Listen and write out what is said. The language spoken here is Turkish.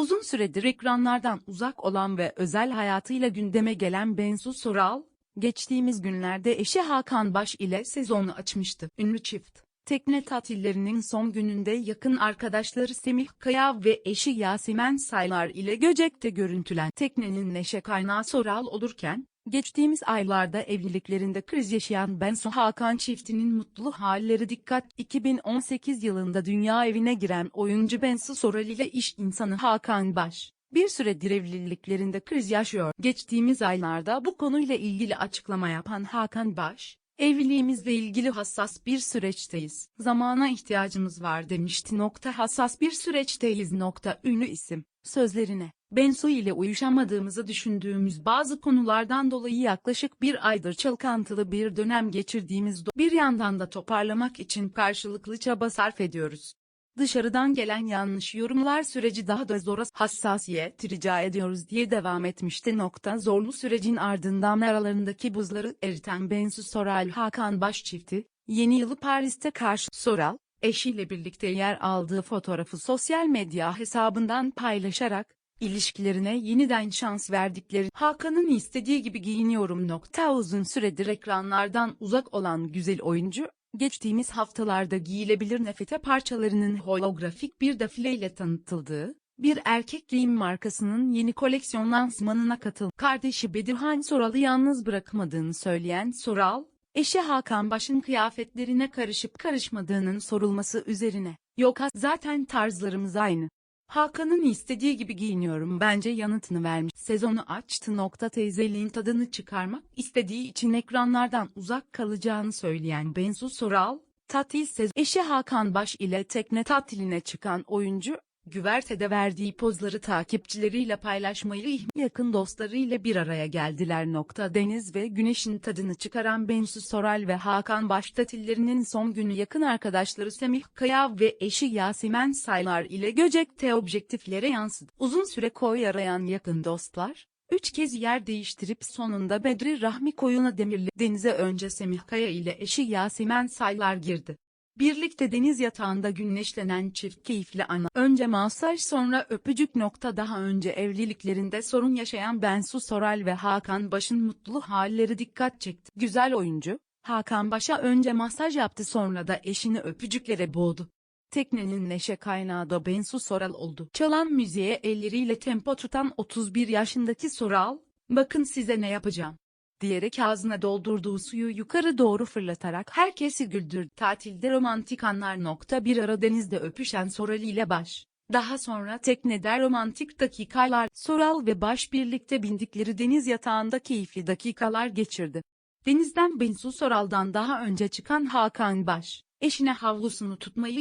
Uzun süredir ekranlardan uzak olan ve özel hayatıyla gündeme gelen Bensu Soral, geçtiğimiz günlerde eşi Hakan Baş ile sezonu açmıştı. Ünlü çift, tekne tatillerinin son gününde yakın arkadaşları Semih Kaya ve eşi Yasemen Saylar ile Göcek'te görüntülen teknenin neşe kaynağı Soral olurken, Geçtiğimiz aylarda evliliklerinde kriz yaşayan Bensu Hakan çiftinin mutlu halleri dikkat 2018 yılında dünya evine giren oyuncu Bensu Soral ile iş insanı Hakan Baş. Bir süredir evliliklerinde kriz yaşıyor. Geçtiğimiz aylarda bu konuyla ilgili açıklama yapan Hakan Baş, Evliliğimizle ilgili hassas bir süreçteyiz. Zamana ihtiyacımız var demişti. Nokta hassas bir süreçteyiz. Nokta ünlü isim. Sözlerine. Bensu ile uyuşamadığımızı düşündüğümüz bazı konulardan dolayı yaklaşık bir aydır çalkantılı bir dönem geçirdiğimiz bir yandan da toparlamak için karşılıklı çaba sarf ediyoruz. Dışarıdan gelen yanlış yorumlar süreci daha da zora hassasiyet rica ediyoruz diye devam etmişti. Nokta zorlu sürecin ardından aralarındaki buzları eriten Bensu Soral Hakan Baş çifti, yeni yılı Paris'te karşı Soral, eşiyle birlikte yer aldığı fotoğrafı sosyal medya hesabından paylaşarak, ilişkilerine yeniden şans verdikleri Hakan'ın istediği gibi giyiniyorum. Nokta uzun süredir ekranlardan uzak olan güzel oyuncu, geçtiğimiz haftalarda giyilebilir nefete parçalarının holografik bir defileyle tanıtıldığı, bir erkek giyim markasının yeni koleksiyon lansmanına katıldı. Kardeşi Bedirhan Soral'ı yalnız bırakmadığını söyleyen Soral, eşi Hakan Baş'ın kıyafetlerine karışıp karışmadığının sorulması üzerine, yok zaten tarzlarımız aynı. Hakan'ın istediği gibi giyiniyorum bence yanıtını vermiş. Sezonu açtı nokta teyzeliğin tadını çıkarmak istediği için ekranlardan uzak kalacağını söyleyen Bensu Soral, tatil sezonu eşi Hakan Baş ile tekne tatiline çıkan oyuncu, güvertede verdiği pozları takipçileriyle paylaşmayı yakın dostlarıyla bir araya geldiler. Nokta deniz ve güneşin tadını çıkaran Bensu Soral ve Hakan Baş tatillerinin son günü yakın arkadaşları Semih Kaya ve eşi Yasemen Saylar ile Göcek'te objektiflere yansıdı. Uzun süre koy arayan yakın dostlar, Üç kez yer değiştirip sonunda Bedri Rahmi Koyuna Demirli denize önce Semih Kaya ile eşi Yasemen Saylar girdi. Birlikte deniz yatağında günleşlenen çift keyifli ana. Önce masaj sonra öpücük nokta daha önce evliliklerinde sorun yaşayan Bensu Soral ve Hakan Baş'ın mutlu halleri dikkat çekti. Güzel oyuncu, Hakan Baş'a önce masaj yaptı sonra da eşini öpücüklere boğdu. Teknenin neşe kaynağı da Bensu Soral oldu. Çalan müziğe elleriyle tempo tutan 31 yaşındaki Soral, bakın size ne yapacağım diyerek ağzına doldurduğu suyu yukarı doğru fırlatarak herkesi güldürdü. Tatilde romantik anlar nokta bir ara denizde öpüşen Soral ile Baş. Daha sonra teknede romantik dakikalar Soral ve Baş birlikte bindikleri deniz yatağında keyifli dakikalar geçirdi. Denizden Bensu Soral'dan daha önce çıkan Hakan Baş, eşine havlusunu tutmayı